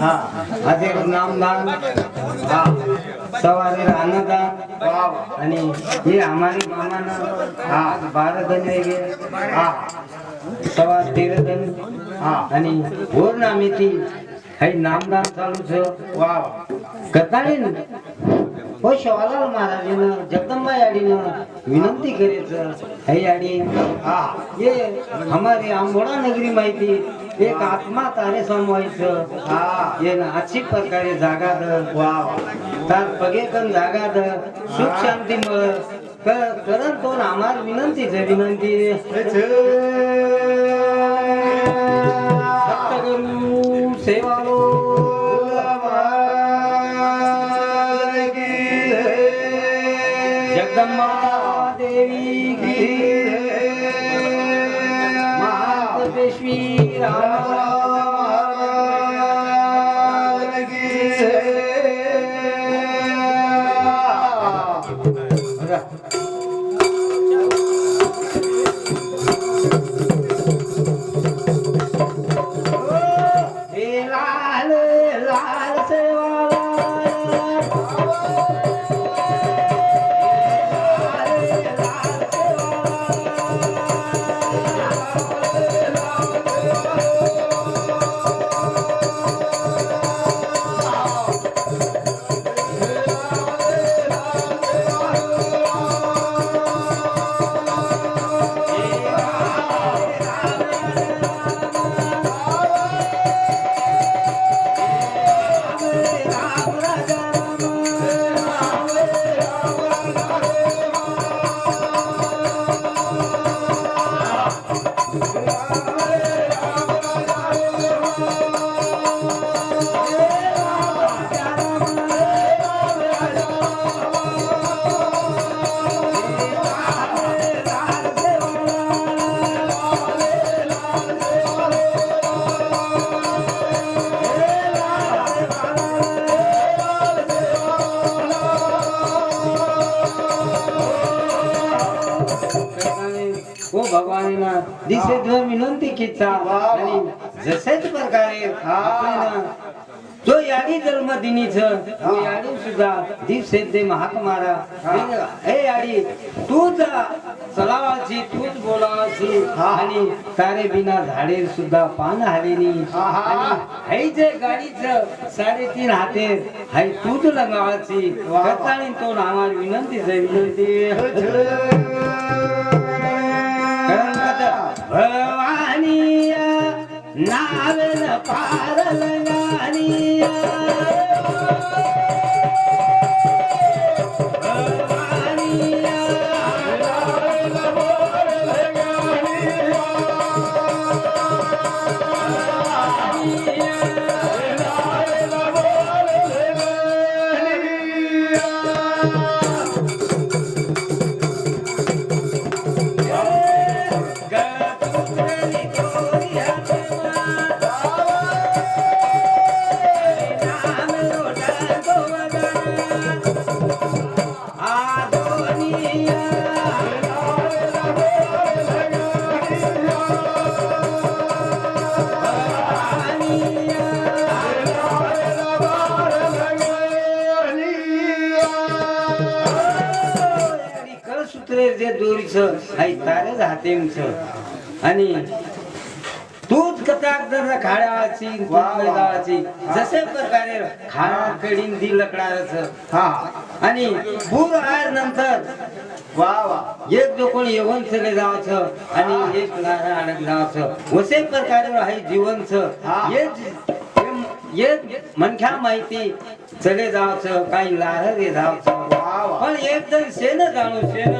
हा अधिक नामदान सवारी अन्नदान आणि हे हमारी मामाना हा बारा धन हा सवा तेरा धन हा आणि होर नामिती हे नामदान चालू छ वा कथाळीन हो शिवालाल महाराजीनं जगदंबा याडीनं विनंती करायचं हे याडी हा हे हमारी आंबोडा नगरी माहिती एक आत्मा तारे समवायचं अशी प्रकारे जागा दर वा. पगे पगेकन जागा दर सुख शांती मळ करन आम्हाला विनंती ज विनंती. सप्तगुरु जगदंबा. भगवानना विनंती किचा आणि जसेच प्रकारे तो याडी जन्म दिनीच तो याडी सुद्धा दीप दे महाक मारा हे याडी तूच चलावाची तूच बोलावाची आणि तारे बिना झाडे सुद्धा पान हालेनी है जे गाडीच साडेतीन हाते हाय तूच लगावाची तो नावा विनंती विनंती भवानी नावेल पारल गानिया सूत्रे जे दोरीच आई तारेच हातेमच आणि खाड्याची जसे प्रकारे खाडा कडीन दी लकडाच हा. आणि पूर आर नंतर वा वा. एक जो कोणी येवन चले जावचं आणि एक लारा अडक जावचं. वसे प्रकारे आहे जीवनच. एक एक मनख्या माहिती चले जावचं काही लार रे जावचं. पण एक जण शेण जाणू शेण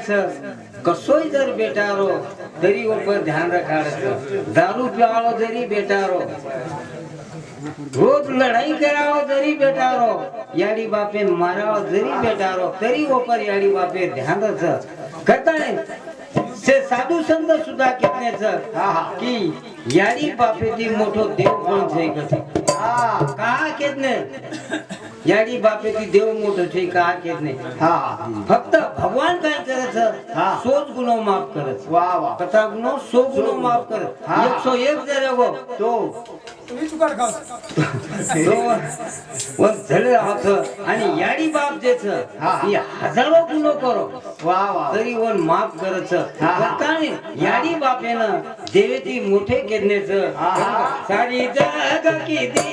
રાખાડસ કસોય દર બેટારો દરી ઉપર ધ્યાન રાખાડસ દારૂ પીવાળો દરી બેટારો રોજ લડાઈ કરાવો દરી બેટારો યાડી બાપે મારાવો દરી બેટારો તરી ઉપર યાડી બાપે ધ્યાન રસ કતાય से साधू संत सुद्धा घेतण्याचं की यारी बापेची मोठो देव कोण जे कसे हा का घेतणे याडी बापे ती देव मोठं ठे का केत नाही. फक्त भगवान काय करत सोच गुन्हा माफ करत. वा वा. कथा गुन्हा सो गुन्हा माफ करत. एक सो एक जरा गो तो. आणि याडी बाप जेच हजारो गुन्हो करो. वा वा. तरी वन माफ करत याडी बापेनं देवेती मोठे केल्याचं. सारी जग किती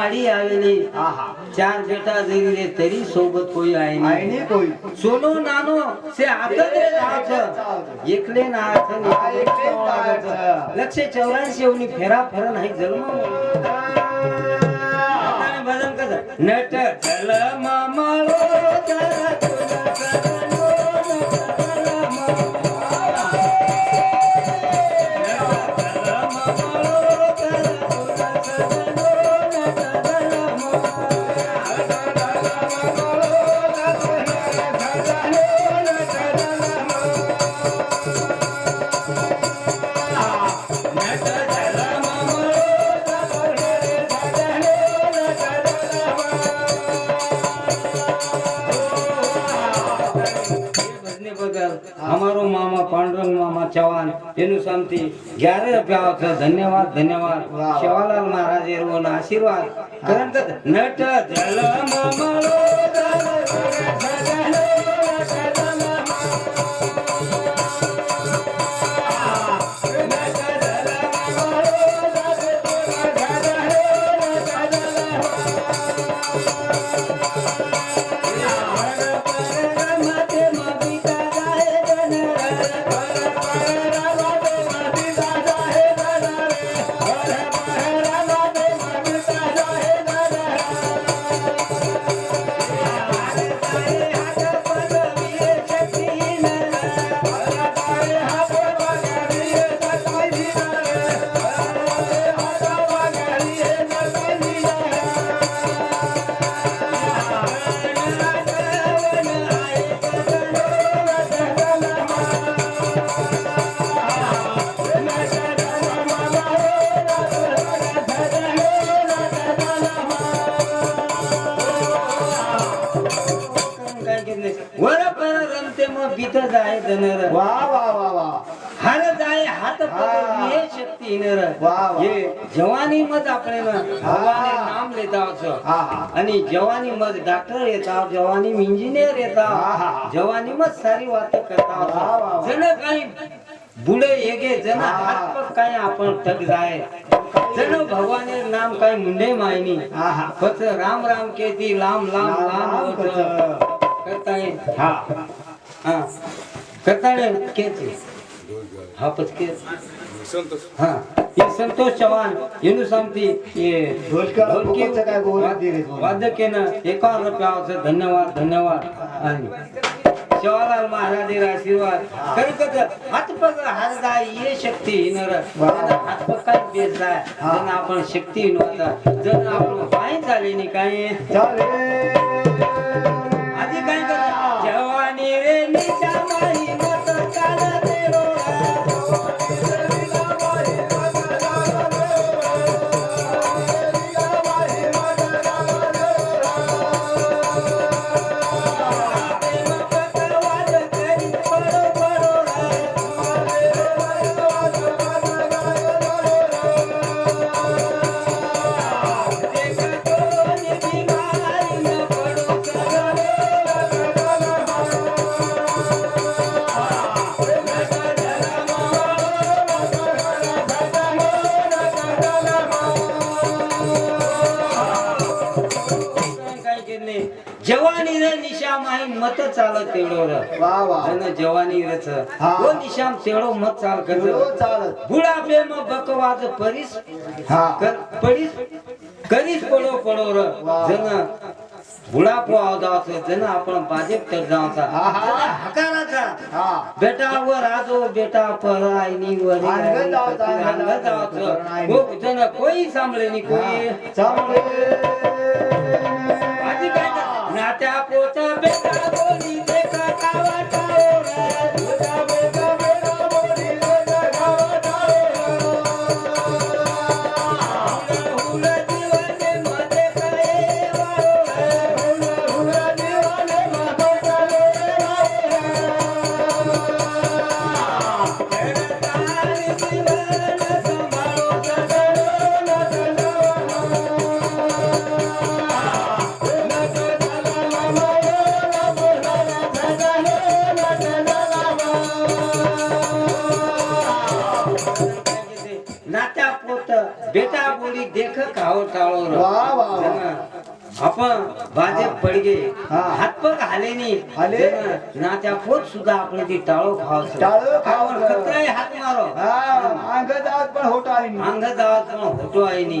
वाडी आलेली चार बेटा जरी तरी सोबत कोई आहे सोनो नानो से एकले नाच लक्ष चौऱ्याऐंशी एवढी फेरा फेरा नाही जन्म. भजन नट मामा એનું શાંતિ ગ્યારે રૂપિયા છે ધન્યવાદ ધન્યવાદ વાહ. શિવાલાલ મહારાજ એનો આશીર્વાદ કરંત નટ જલ મામલો आणि जवानी मग डॉक्टर येतात जवानी इंजिनियर येतात जवानी मग सारी वात करता जण काही बुड येगे जण काय आपण तग जाय. जण भगवाने नाम काय मुंडे मायनी. फक्त राम राम के ती लांब लांब लांब करताय. हा. करताय हा पचके संतोष. हा. संतोष चव्हाण येणू सांगते वादकेनं एका रुपयाचं धन्यवाद धन्यवाद. शिवालाल महाराज आशीर्वाद. खरं कस हातपग हारदा ये शक्ती येणार हिनर हातपकात बेसदा जण आपण शक्ती हिनवता जण आपण काय चाले नि काय? आधी काय करा जवानी रे निशा माई मत चालत तेवढं. वा वा. जन जवानी रच. हा. निशाम तेवढो मत चाल करत चालत. बुडा प्रेम बकवाज परीस हा. कर पडीस करीस पडो पडो र. वा. जन बुडापो आवदावचं जन आपण भाजप तर जावचा हा, हा. जन हकाराचा. हा. बेटा वर आजो बेटा पर आईनी वर अंगत आवता, अंगत आवता. हो, जन कोई सांभळे नी कोई चांगले. पोता बेटा बोली देख खाओ टाळो रे. वा, वा, वा. आपण भाजप पडगे हा. हातपग हाले नी हाले. जन नात्या पोत सुद्धा आपण ती टाळो खावस टाळो खावं. कत्राय हात मारो हा अंग जात पण होता अंग गावात पण होतो आहे नी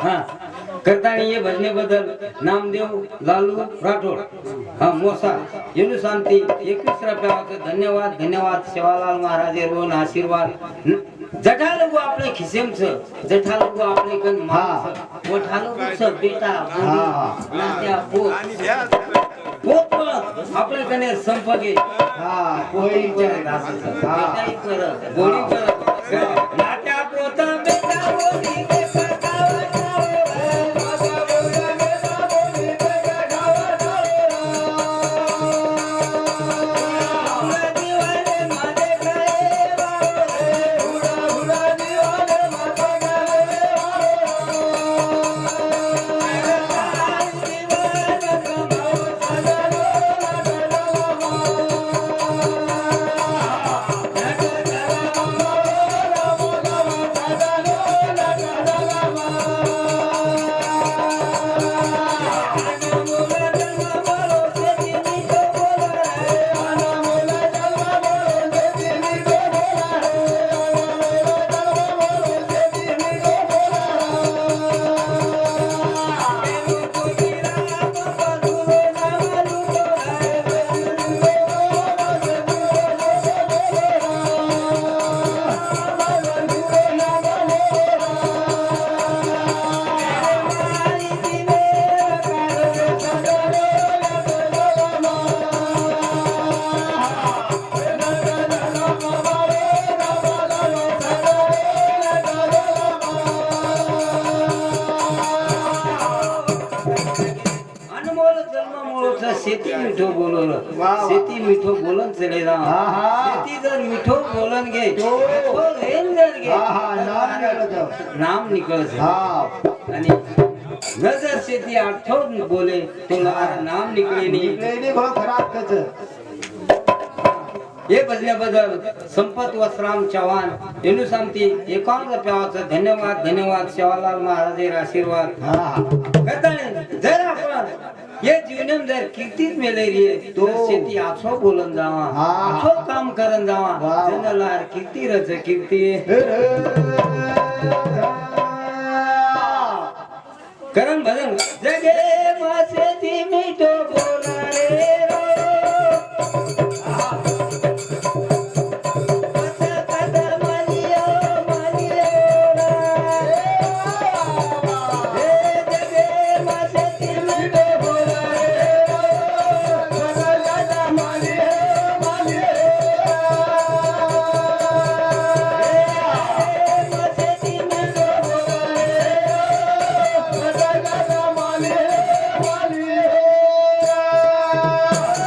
हा. करतानी ये भजने बदल नामदेव लालू राठोड. हा मोसा. येलू शांती. एकवीस रुपयाचं धन्यवाद धन्यवाद सेवालाल महाराज रोन आशीर्वाद. जठा लोक आपले खिसेमच जठा लोक आपले कन माणस मोठा लोक बेटा हा. नात्या पोत. आपले कने संपगे हा कर नाट्या पोत बेटा बोलन गे हेन नाम निकल आणि नजर से ती बोले तो नाम निकले नहीं निकले नहीं बहुत खराब कच हे बजल्याबद्दल संपत वसराम चव्हाण येणू सांगते एकांत प्यावाच धन्यवाद धन्यवाद शेवालाल महाराज आशीर्वाद. जर हे जीवनम जर कीर्तीत मेले रे तो. शेती आछो बोलन जावा. आछो काम करन जावा. जनलार कीर्ती रच कीर्ती करन भजन जगे मासे ती मीठो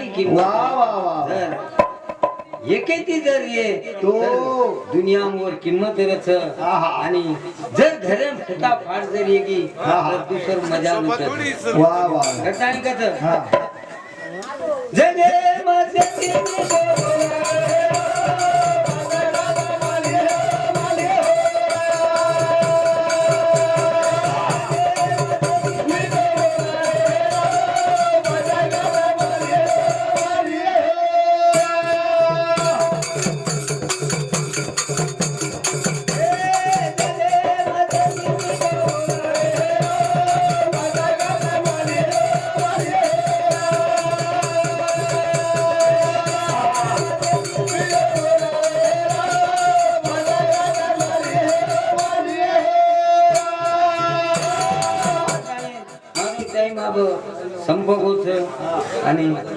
हे किंमत वा वा जर एकेती जर ये तो. दुनियावर किंमत रच. आहा. आणि जर घरे फुटा फाट जर येगी आहा. तर दुसर मजा नसत वा वा. हा. जय जय माते Anh!